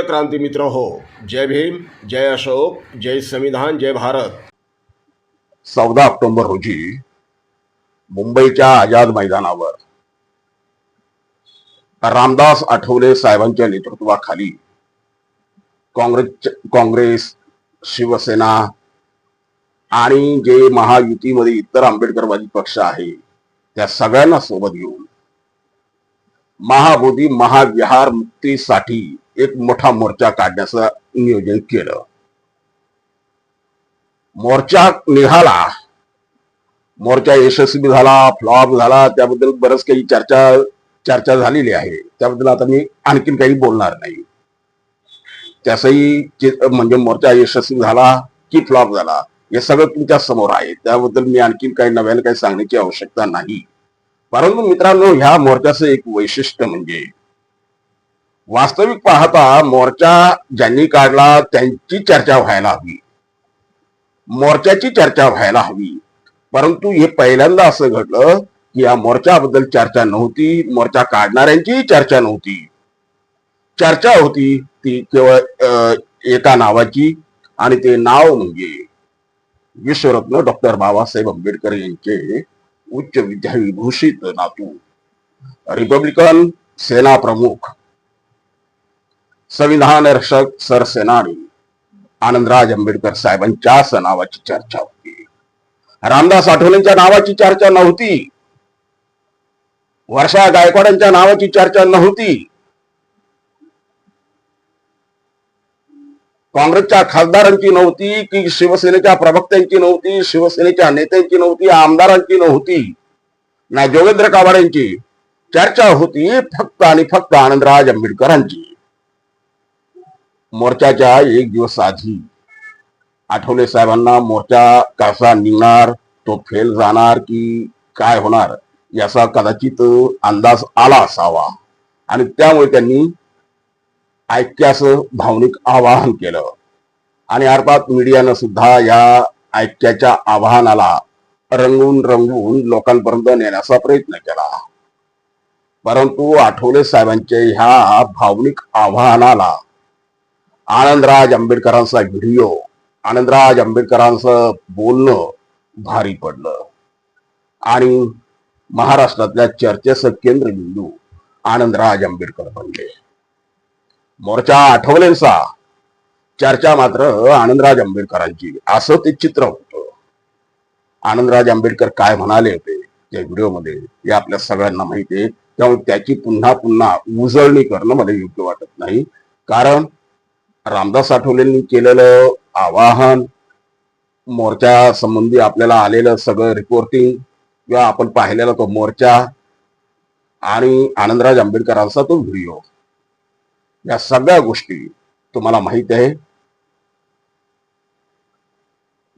प्रिय क्रांती मित्र हो जय भीम जय अशोक जय संविधान जय भारत. चौदा ऑक्टोबर रोजी मुंबईच्या आझाद मैदानावर रामदास आठवले साहेबांच्या नेतृत्वाखाली काँग्रेस काँग्रेस शिवसेना आणि जे महायुतीमध्ये इतर आंबेडकरवादी पक्ष आहे त्या सगळ्यांना सोबत घेऊन महाबोधी महाविहार मुक्तीसाठी एक मोठा मोर्चा काढण्याचं नियोजन केलं. मोर्चा निघाला. मोर्चा यशस्वी झाला फ्लॉप झाला त्याबद्दल बरंच काही चर्चा चर्चा झालेली आहे. त्याबद्दल आता मी आणखीन काही बोलणार नाही. त्याचही म्हणजे मोर्चा यशस्वी झाला की फ्लॉप झाला हे सगळं तुमच्यासमोर आहे. त्याबद्दल मी आणखीन काही नव्याने काही सांगण्याची आवश्यकता नाही. परंतु मित्रांनो ह्या मोर्चाचं एक वैशिष्ट्य म्हणजे वास्तविक पाहता मोर्चा ज्यांनी काढला त्यांची चर्चा व्हायला हवी. मोर्चाची चर्चा व्हायला हवी. परंतु हे पहिल्यांदा असं घडलं की या मोर्चाबद्दल चर्चा नव्हती मोर्चा काढणाऱ्यांचीही चर्चा नव्हती. चर्चा होती ती केवळ एका नावाची आणि ते नाव म्हणजे विश्वरत्न डॉक्टर बाबासाहेब आंबेडकर यांचे उच्च विद्याविभूषित नातू. रिपब्लिकन सेना प्रमुख संविधान रक्षक सरसेनानी आनंदराज आंबेडकर साहेबांच्या नावाची चर्चा होती. रामदास आठवलेंच्या नावाची चर्चा नव्हती. वर्षा गायकवाडांच्या नावाची चर्चा नव्हती. काँग्रेसच्या खासदारांची नव्हती की शिवसेनेच्या प्रवक्त्यांची नव्हती शिवसेनेच्या नेत्यांची नव्हती आमदारांची नव्हती. ना जोगेंद्र कावाड्यांची चर्चा होती फक्त आणि फक्त आनंदराज आंबेडकरांची. मोर्चाच्या एक दिवस आधी आठवले साहेबांना मोर्चा कसा निघणार तो फेल जाणार की काय होणार याचा कदाचित अंदाज आला असावा. आणि त्यामुळे त्यांनी ऐक्याचं भावनिक आवाहन केलं. आणि अर्थात मीडियानं सुद्धा या ऐक्याच्या आवाहनाला रंगून रंगून लोकांपर्यंत नेण्याचा प्रयत्न केला. परंतु आठवले साहेबांच्या ह्या भावनिक आवाहनाला आनंदराज आंबेडकरांचा व्हिडिओ आनंदराज आंबेडकरांचं बोलणं भारी पडलं. आणि महाराष्ट्रातल्या चर्चेचं केंद्रबिंदू आनंदराज आंबेडकर बनले. मोर्चा आठवलेंचा चर्चा मात्र आनंदराज आंबेडकरांची. असं ते चित्र होत. आनंदराज आंबेडकर काय म्हणाले होते त्या व्हिडिओमध्ये? हे आपल्या सगळ्यांना माहिती आहे. त्यामुळे त्याची पुन्हा पुन्हा उजळणी करणं मला योग्य वाटत नाही. कारण रामदास आठवलेंनी केलेलं आवाहन मोर्चा संबंधी आपल्याला आलेलं सगळं रिपोर्टिंग किंवा आपण पाहिलेला तो मोर्चा आणि आनंदराज आंबेडकरांचा तो व्हिडिओ या सगळ्या गोष्टी तुम्हाला माहीत आहे.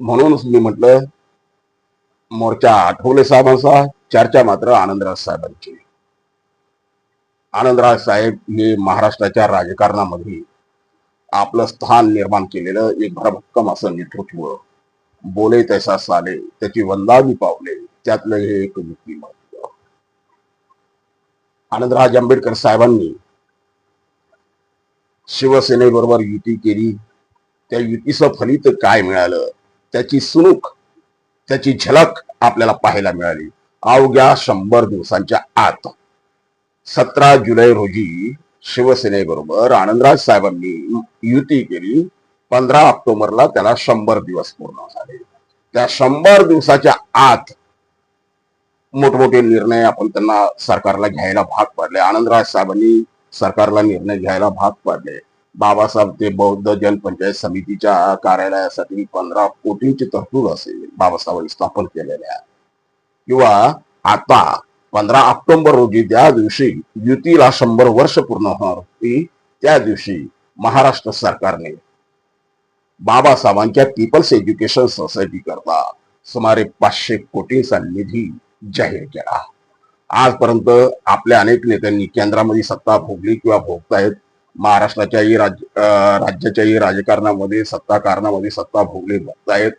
म्हणूनच मी म्हटलं मोर्चा आठवले साहेबांचा चर्चा मात्र आनंदराज साहेबांची. आनंदराज साहेब हे महाराष्ट्राच्या राजकारणामध्ये आपलं स्थान निर्माण केलेलं एक भरभक्कम असं नेतृत्व. बोले तैसा साले त्याची वंदावी पावले त्यातलं हे एक व्यक्तिमत्व आनंदराज आंबेडकर साहेबांनी शिवसेनेबरोबर युती केली. त्या युतीचं फलित काय मिळालं? त्याची सुनूक त्याची झलक आपल्याला पाहायला मिळाली. अवघ्या शंभर दिवसांच्या आत सतरा जुलै रोजी शिवसेनेबरोबर आनंदराज साहेबांनी युती केली. पंधरा ऑक्टोबरला त्याला शंभर दिवस पूर्ण झाले. त्या शंभर दिवसाच्या आत मोठमोठे निर्णय आपण त्यांना सरकारला घ्यायला भाग पाडले. आनंदराज साहेबांनी सरकारला निर्णय घ्यायला भाग पाडले. बाबासाहेब ते बौद्ध जनपंचायत समितीच्या कार्यालयासाठी पंधरा कोटींची तरतूद असेल बाबासाहेबांनी स्थापन केलेल्या. किंवा आता पंधरा ऑक्टोबर रोजी त्या दिवशी युतीला शंभर वर्ष पूर्ण होणार होती त्या दिवशी महाराष्ट्र सरकारने बाबासाहेबांच्या पीपल्स एज्युकेशन सोसायटी करता सुमारे पाचशे कोटींचा निधी जाहीर केला. आजपर्यंत आपल्या अनेक नेत्यांनी केंद्रामध्ये सत्ता भोगली किंवा भोगतायत. महाराष्ट्राच्याही राज्य राज्याच्याही राजकारणामध्ये सत्ता कारणामध्ये सत्ता भोगली भोगतायत.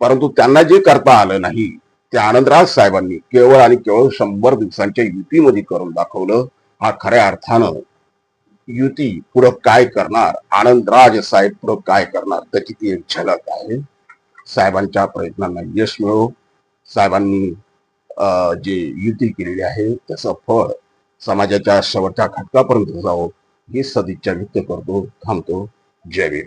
परंतु त्यांना जे करता आलं नाही ते आनंदराज साहेबांनी केवळ आणि केवळ शंभर दिवसांच्या युतीमध्ये करून दाखवलं हा खऱ्या अर्थानं युती पुढं काय करणार आनंदराज साहेब पुढं काय करणार त्याची ती एक झलक आहे. साहेबांच्या प्रयत्नांना यश मिळो. साहेबांनी जे युती केलेली आहे त्याचं फळ समाजाच्या शेवटच्या घटकापर्यंत जावं. ही सदिच्छा व्यक्त करतो थांबतो. जय वीर